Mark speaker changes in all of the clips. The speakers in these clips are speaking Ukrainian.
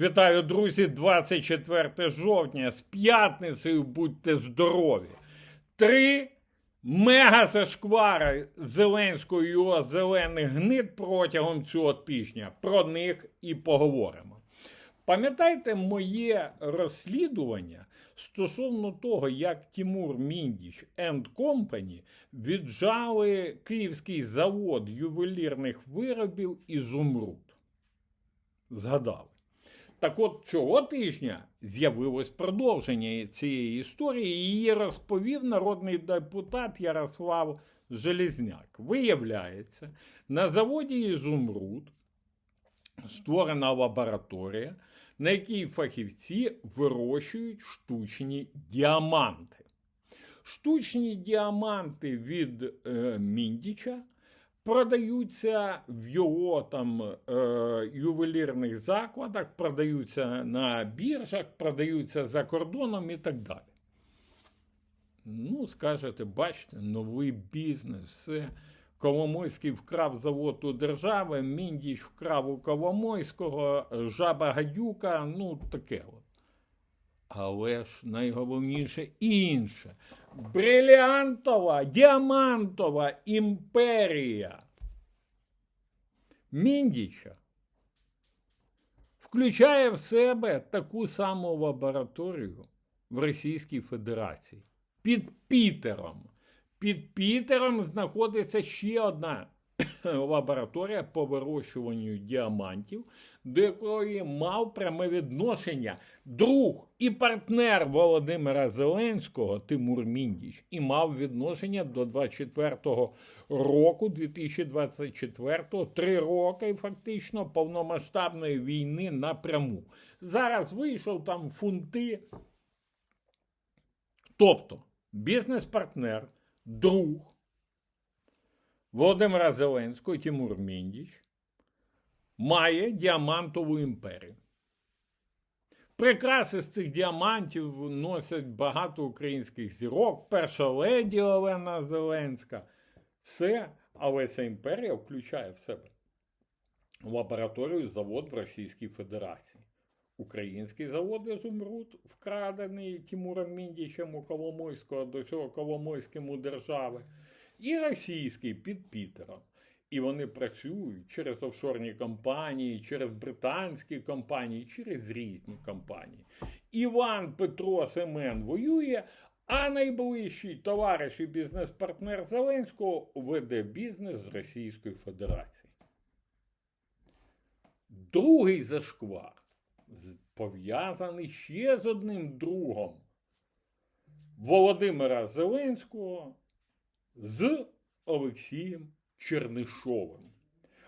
Speaker 1: Вітаю, друзі! 24 жовтня. З п'ятницею будьте здорові. Три мега зашквари Зеленського і його зелених гнид протягом цього тижня. Про них і поговоримо. Пам'ятаєте моє розслідування стосовно того, як Тимур Міндіч and Company віджали київський завод ювелірних виробів Ізумруд? Згадали. Так от цього тижня з'явилось продовження цієї історії. Її розповів народний депутат Ярослав Желізняк. Виявляється, на заводі Ізумруд створена лабораторія, на якій фахівці вирощують штучні діаманти. Штучні діаманти від е, Міндіча продаються в його там е, ювелірних закладах, продаються на біржах, продаються за кордоном і так далі. Ну, скажете, бачите, новий бізнес, все. Коломойський вкрав завод у держави, Міндіч вкрав у Коломойського, жаба гадюка, ну таке от. Але ж найголовніше інше. Бриліантова, діамантова імперія Міндіча включає в себе таку саму лабораторію в Російській Федерації. Під Пітером. Під Пітером знаходиться ще одна лабораторія по вирощуванню діамантів, до якої мав пряме відношення друг і партнер Володимира Зеленського Тимур Міндіч, і мав відношення до 24-го року, 2024-го, три роки фактично повномасштабної війни напряму. Зараз вийшов там фунти. Тобто бізнес-партнер, друг Володимира Зеленського Тимур Міндіч має діамантову імперію. Прикраси з цих діамантів носять багато українських зірок, перша леді Олена Зеленська. Все, але ця імперія включає в себе лабораторію завод в Російській Федерації. Український завод Ізумруд, вкрадений Тимуром Міндічем у Коломойського, до цього Коломойським держави, і російський під Пітером. І вони працюють через офшорні компанії, через британські компанії, через різні компанії. Іван Петро Семен воює, а найближчий товариш і бізнес-партнер Зеленського веде бізнес з Російської Федерації. Другий зашквар пов'язаний ще з одним другом Володимира Зеленського з Олексієм Чернишовим.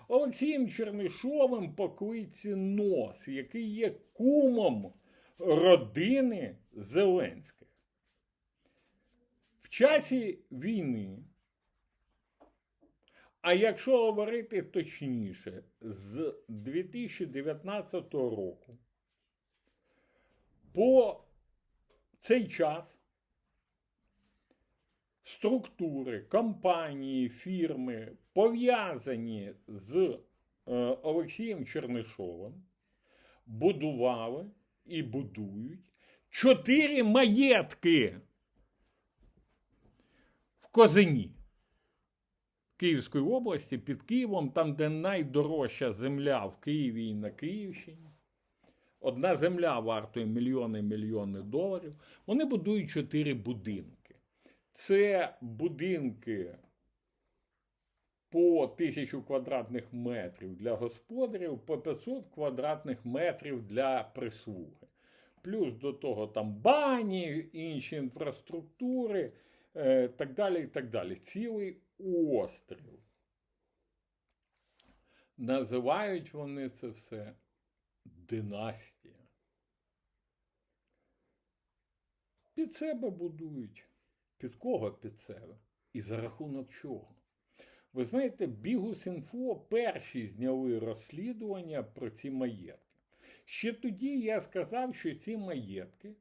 Speaker 1: Олексієм Чернишовим по Нос, який є кумом родини Зеленських. В часі війни, а якщо говорити точніше, з 2019 року по цей час структури, компанії, фірми пов'язані з е, Олексієм Чернишовим, будували і будують чотири маєтки в Козині. Київської області під Києвом, там, де найдорожча земля в Києві і на Київщині. Одна земля вартує мільйони мільйони доларів. Вони будують чотири будинки. Це будинки по 1000 квадратних метрів для господарів, по 500 квадратних метрів для прислуги. Плюс до того там бані, інші інфраструктури, е, так далі. і так далі. Цілий острів. Називають вони це все династія. Під себе будують. Під кого під себе? І за рахунок чого? Ви знаєте, Бігус.Інфо перші зняли розслідування про ці маєтки. Ще тоді я сказав, що ці маєтки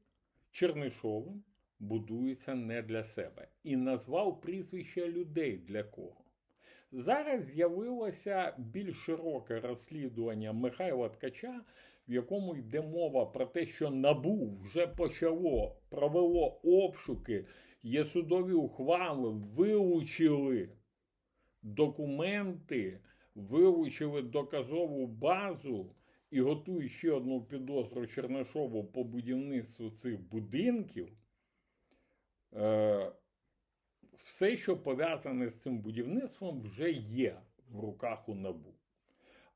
Speaker 1: Чернишовим будуються не для себе. І назвав прізвища людей для кого. Зараз з'явилося більш широке розслідування Михайла Ткача, в якому йде мова про те, що НАБУ вже почало, провело обшуки, є судові ухвали, вилучили документи, вилучили доказову базу і готують ще одну підозру Чернишову по будівництву цих будинків. Е, все, що пов'язане з цим будівництвом, вже є в руках у НАБУ.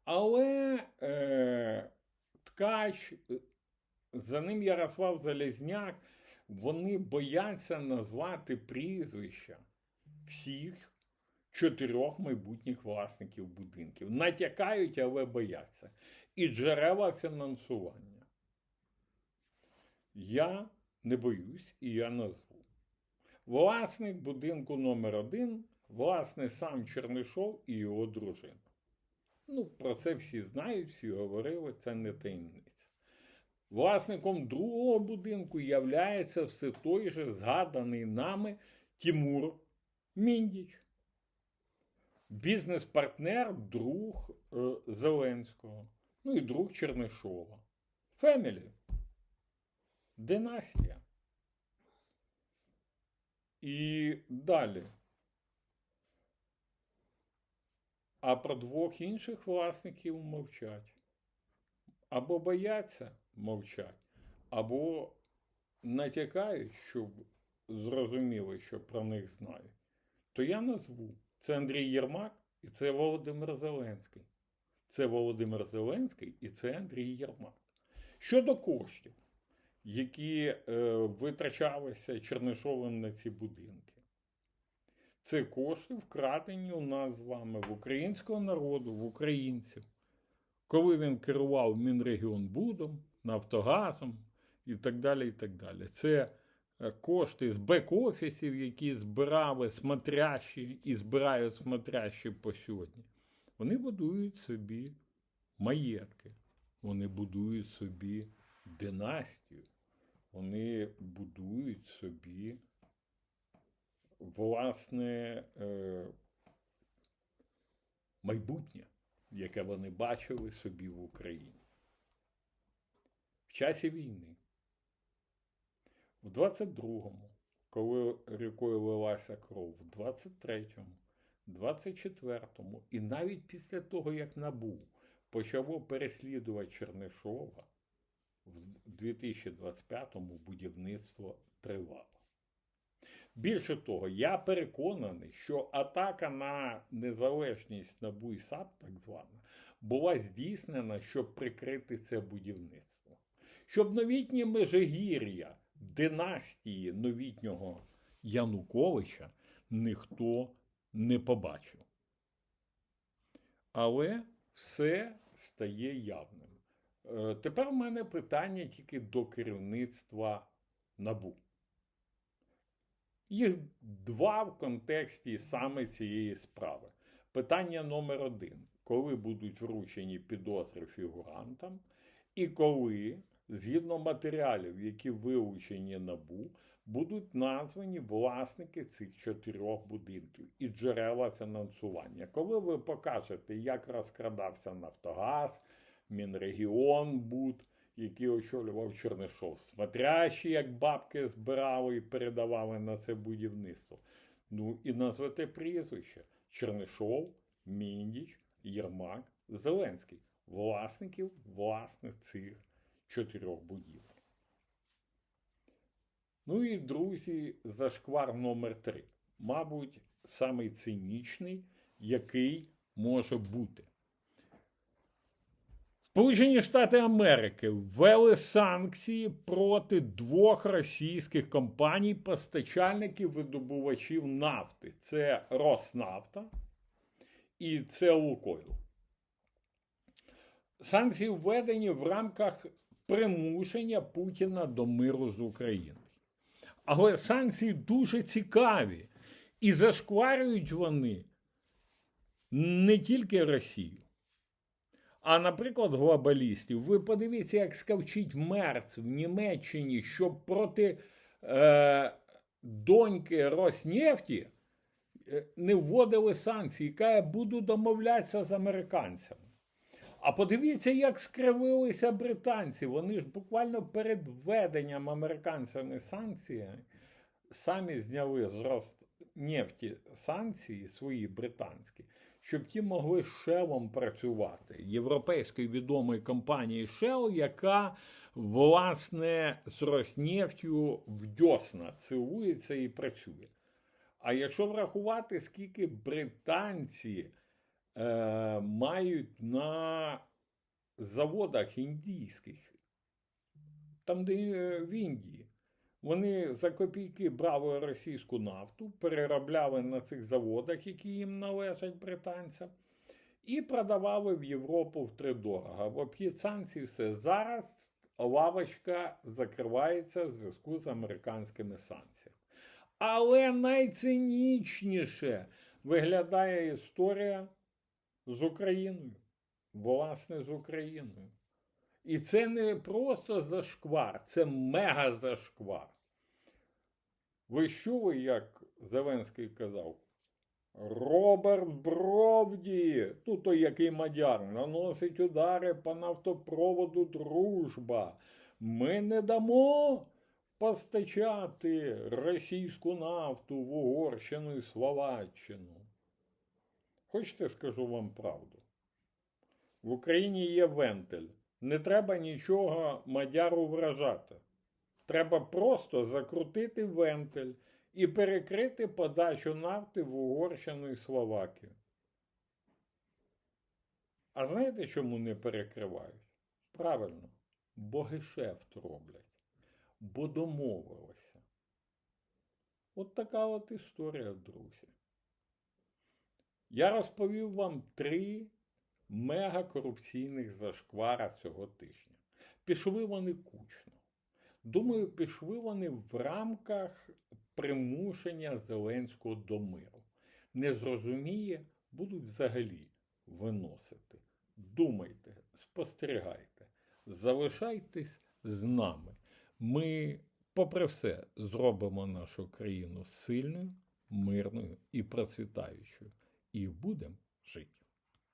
Speaker 1: Але е, Ткач, за ним Ярослав Залізняк, вони бояться назвати прізвища всіх чотирьох майбутніх власників будинків. Натякають, але бояться. І джерела фінансування. Я не боюсь і я назву. Власник будинку номер один, власне, сам Чернишов і його дружина. Ну, про це всі знають, всі говорили, це не таємниця. Власником другого будинку являється все той же згаданий нами Тимур Міндіч. Бізнес-партнер, друг е, Зеленського, ну і друг Чернишова. Фемілі. Династія. І далі. А про двох інших власників мовчать. Або бояться мовчать, або натякають, щоб зрозуміли, що про них знають. То я назву. Це Андрій Єрмак і це Володимир Зеленський. Це Володимир Зеленський і це Андрій Єрмак. Щодо коштів, які е, витрачалися Чернишовим на ці будинки. Це кошти вкрадені у нас з вами в українського народу, в українців. Коли він керував Мінрегіонбудом, Нафтогазом і так далі. і так далі. Це е, кошти з бек-офісів, які збирали смотрящі і збирають смотрящі по сьогодні. Вони будують собі маєтки, вони будують собі династію, вони будують собі власне е, майбутнє, яке вони бачили собі в Україні. В часі війни, в 22-му, коли рікою лилася кров, в 23-му, 24-му, і навіть після того, як НАБУ почало переслідувати Чернишова, в 2025-му будівництво тривало. Більше того, я переконаний, що атака на незалежність НАБУ і САП, так звана, була здійснена, щоб прикрити це будівництво. Щоб новітнє Межигір'я династії новітнього Януковича ніхто не побачив. Але все стає явним. Е, Тепер у мене питання тільки до керівництва НАБУ. Їх два в контексті саме цієї справи. Питання номер один: коли будуть вручені підозри фігурантам, і коли, згідно матеріалів, які вилучені НАБУ, будуть названі власники цих чотирьох будинків і джерела фінансування. Коли ви покажете, як розкрадався Нафтогаз, Мінрегіонбуд, який очолював Чернишов, смотрящі, як бабки збирали і передавали на це будівництво. Ну і назвете прізвище Чернишов, Міндіч, Єрмак, Зеленський, власників власне цих чотирьох будівель. Ну і друзі, зашквар номер три. Мабуть, самий цинічний, який може бути. Сполучені Штати Америки ввели санкції проти двох російських компаній, постачальників видобувачів нафти. Це Роснафта і це Лукойл. Санкції введені в рамках примушення Путіна до миру з Україною. Але санкції дуже цікаві і зашкварюють вони не тільки Росію. А, наприклад, глобалістів, ви подивіться, як скавчить Мерц в Німеччині, щоб проти е, доньки Роснефті е, не вводили санкції, яка буду домовлятися з американцями. А подивіться, як скривилися британці. Вони ж буквально перед введенням американцями санкцій самі зняли з Роснефті санкції свої британські, щоб ті могли з Shell працювати. Європейської відомої компанії Shell, яка власне з Роснефтю в дьосна цілується і працює. А якщо врахувати, скільки британці е, мають на заводах індійських, там, де е, в Індії, вони за копійки брали російську нафту, переробляли на цих заводах, які їм належать британцям, і продавали в Європу втридорога. В обхід все. Зараз лавочка закривається в зв'язку з американськими санкціями. Але найцинічніше виглядає історія з Україною. Власне, з Україною. І це не просто зашквар, це мега зашквар. Ви чули, як Зеленський казав? Роберт Бровді, тут той який мадяр, наносить удари по нафтопроводу Дружба. Ми не дамо постачати російську нафту в Угорщину і Словаччину. Хочете, скажу вам правду? В Україні є вентиль. Не треба нічого мадяру вражати. Треба просто закрутити вентиль і перекрити подачу нафти в Угорщину і Словакію. А знаєте, чому не перекривають? Правильно, бо гешефт роблять, бо домовилися. От така от історія, друзі. Я розповів вам три мегакорупційних зашквара цього тижня. Пішли вони кучно. Думаю, пішли вони в рамках примушення Зеленського до миру. Не зрозуміє, будуть взагалі виносити. Думайте, спостерігайте, залишайтесь з нами. Ми, попри все, зробимо нашу країну сильною, мирною і процвітаючою. І будемо жити.